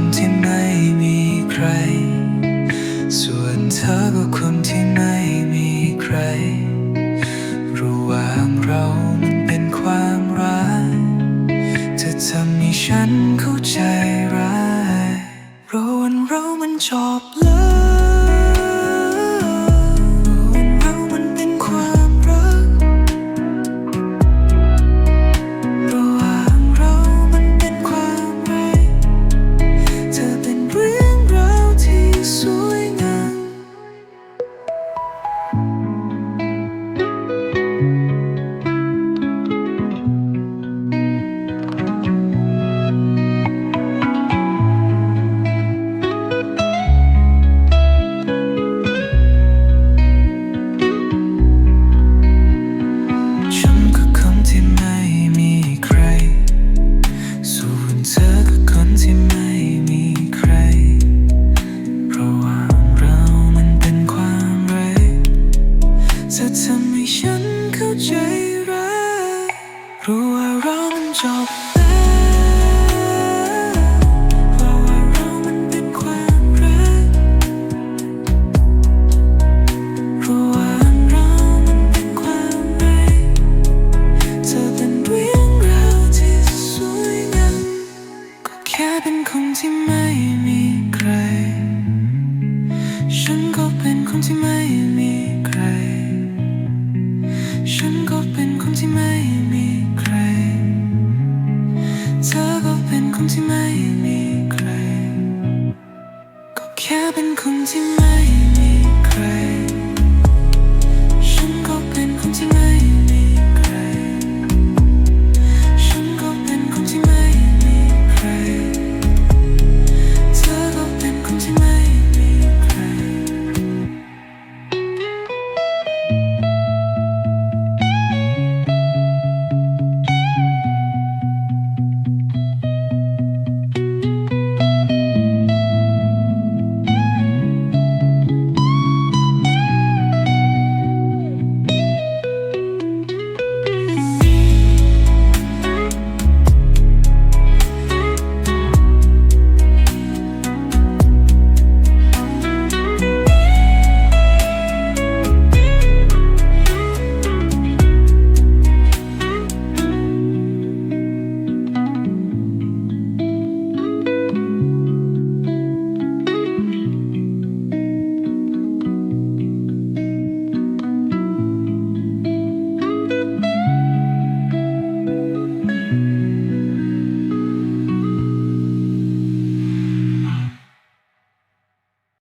นก็คนที่ไม่มีใคร ส่วนเธอก็คนที่ไม่มีใคร ระหว่างเรามันเป็นความรักเธอทำให้ฉันเข้าใจร้ายเพราะวันเรามันจบแล้ว เป็นเรื่องราวที่สวยงามก็แค่เป็นคนที่ไม่มีใคร ฉันก็เป็นคนที่ไม่ ที่ไม่มีใคร ก็แค่เป็นคนที่ไม่มีใคร